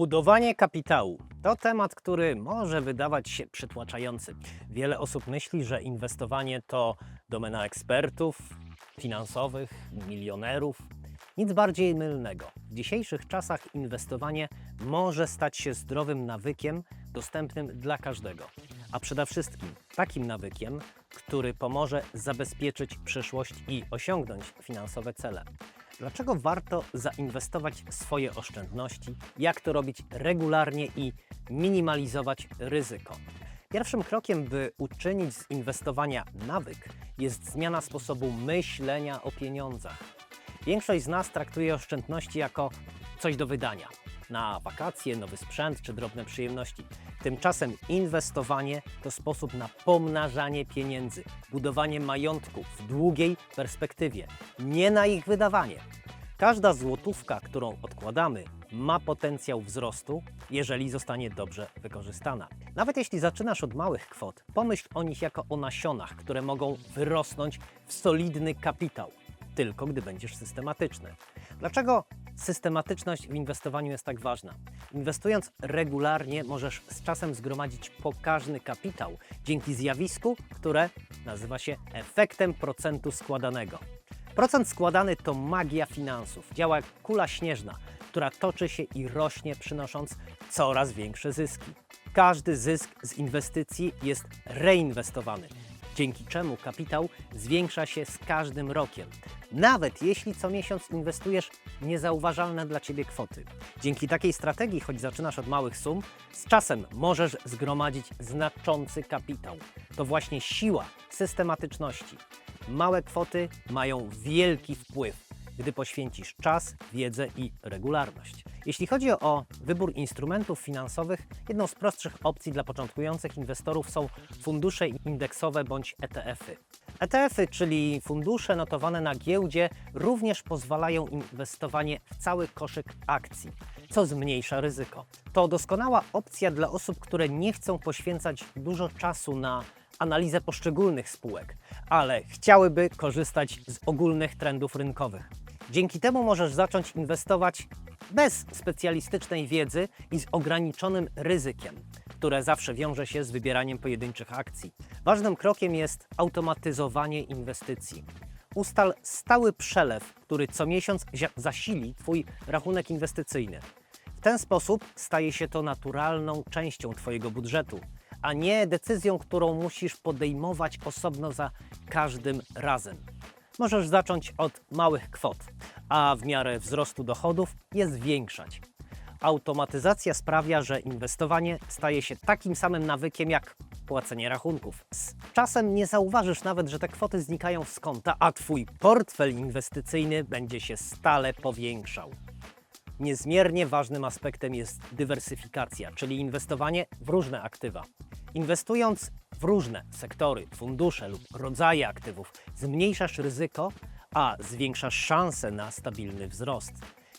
Budowanie kapitału to temat, który może wydawać się przytłaczający. Wiele osób myśli, że inwestowanie to domena ekspertów finansowych, milionerów. Nic bardziej mylnego. W dzisiejszych czasach inwestowanie może stać się zdrowym nawykiem dostępnym dla każdego. A przede wszystkim takim nawykiem, który pomoże zabezpieczyć przyszłość i osiągnąć finansowe cele. Dlaczego warto zainwestować swoje oszczędności? Jak to robić regularnie i minimalizować ryzyko? Pierwszym krokiem, by uczynić z inwestowania nawyk, jest zmiana sposobu myślenia o pieniądzach. Większość z nas traktuje oszczędności jako coś do wydania na wakacje, nowy sprzęt czy drobne przyjemności. Tymczasem inwestowanie to sposób na pomnażanie pieniędzy, budowanie majątku w długiej perspektywie, nie na ich wydawanie. Każda złotówka, którą odkładamy, ma potencjał wzrostu, jeżeli zostanie dobrze wykorzystana. Nawet jeśli zaczynasz od małych kwot, pomyśl o nich jako o nasionach, które mogą wyrosnąć w solidny kapitał, tylko gdy będziesz systematyczny. Dlaczego systematyczność w inwestowaniu jest tak ważna? Inwestując regularnie, możesz z czasem zgromadzić pokaźny kapitał dzięki zjawisku, które nazywa się efektem procentu składanego. Procent składany to magia finansów. Działa jak kula śnieżna, która toczy się i rośnie, przynosząc coraz większe zyski. Każdy zysk z inwestycji jest reinwestowany, dzięki czemu kapitał zwiększa się z każdym rokiem. Nawet jeśli co miesiąc inwestujesz niezauważalne dla Ciebie kwoty. Dzięki takiej strategii, choć zaczynasz od małych sum, z czasem możesz zgromadzić znaczący kapitał. To właśnie siła systematyczności. Małe kwoty mają wielki wpływ, gdy poświęcisz czas, wiedzę i regularność. Jeśli chodzi o wybór instrumentów finansowych, jedną z prostszych opcji dla początkujących inwestorów są fundusze indeksowe bądź ETF-y. ETF-y, czyli fundusze notowane na giełdzie, również pozwalają inwestowanie w cały koszyk akcji, co zmniejsza ryzyko. To doskonała opcja dla osób, które nie chcą poświęcać dużo czasu na analizę poszczególnych spółek, ale chciałyby korzystać z ogólnych trendów rynkowych. Dzięki temu możesz zacząć inwestować bez specjalistycznej wiedzy i z ograniczonym ryzykiem, które zawsze wiąże się z wybieraniem pojedynczych akcji. Ważnym krokiem jest automatyzowanie inwestycji. Ustal stały przelew, który co miesiąc zasili Twój rachunek inwestycyjny. W ten sposób staje się to naturalną częścią Twojego budżetu, a nie decyzją, którą musisz podejmować osobno za każdym razem. Możesz zacząć od małych kwot, a w miarę wzrostu dochodów je zwiększać. Automatyzacja sprawia, że inwestowanie staje się takim samym nawykiem jak płacenie rachunków. Z czasem nie zauważysz nawet, że te kwoty znikają z konta, a Twój portfel inwestycyjny będzie się stale powiększał. Niezmiernie ważnym aspektem jest dywersyfikacja, czyli inwestowanie w różne aktywa. Inwestując w różne sektory, fundusze lub rodzaje aktywów, zmniejszasz ryzyko, a zwiększasz szanse na stabilny wzrost.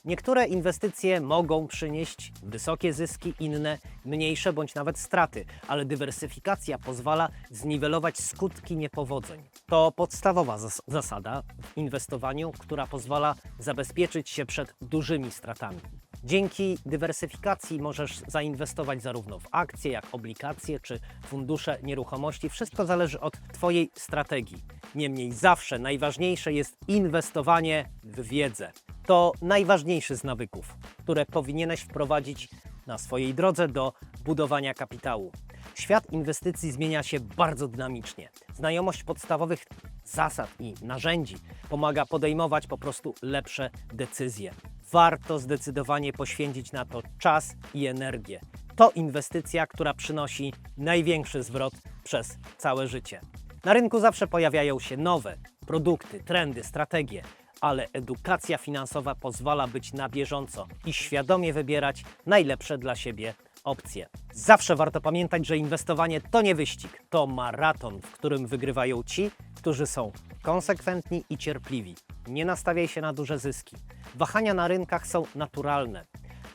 Niektóre inwestycje mogą przynieść wysokie zyski, inne mniejsze bądź nawet straty, ale dywersyfikacja pozwala zniwelować skutki niepowodzeń. To podstawowa zas- zasada w inwestowaniu, która pozwala zabezpieczyć się przed dużymi stratami. Dzięki dywersyfikacji możesz zainwestować zarówno w akcje, jak obligacje czy fundusze nieruchomości. Wszystko zależy od Twojej strategii. Niemniej zawsze najważniejsze jest inwestowanie w wiedzę. To najważniejszy z nawyków, które powinieneś wprowadzić na swojej drodze do budowania kapitału. Świat inwestycji zmienia się bardzo dynamicznie. Znajomość podstawowych zasad i narzędzi pomaga podejmować po prostu lepsze decyzje. Warto zdecydowanie poświęcić na to czas i energię. To inwestycja, która przynosi największy zwrot przez całe życie. Na rynku zawsze pojawiają się nowe produkty, trendy, strategie, ale edukacja finansowa pozwala być na bieżąco i świadomie wybierać najlepsze dla siebie opcje. Zawsze warto pamiętać, że inwestowanie to nie wyścig, to maraton, w którym wygrywają ci, którzy są konsekwentni i cierpliwi. Nie nastawiaj się na duże zyski. Wahania na rynkach są naturalne,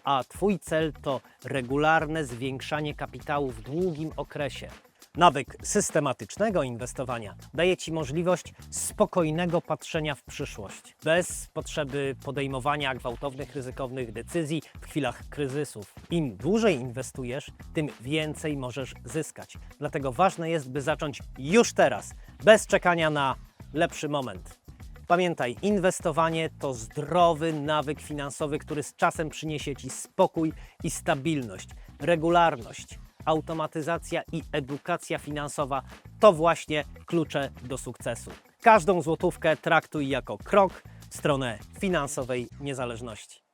a Twój cel to regularne zwiększanie kapitału w długim okresie. Nawyk systematycznego inwestowania daje Ci możliwość spokojnego patrzenia w przyszłość, bez potrzeby podejmowania gwałtownych, ryzykownych decyzji w chwilach kryzysów. Im dłużej inwestujesz, tym więcej możesz zyskać. Dlatego ważne jest, by zacząć już teraz, bez czekania na lepszy moment. Pamiętaj, inwestowanie to zdrowy nawyk finansowy, który z czasem przyniesie Ci spokój i stabilność, regularność. Automatyzacja i edukacja finansowa to właśnie klucze do sukcesu. Każdą złotówkę traktuj jako krok w stronę finansowej niezależności.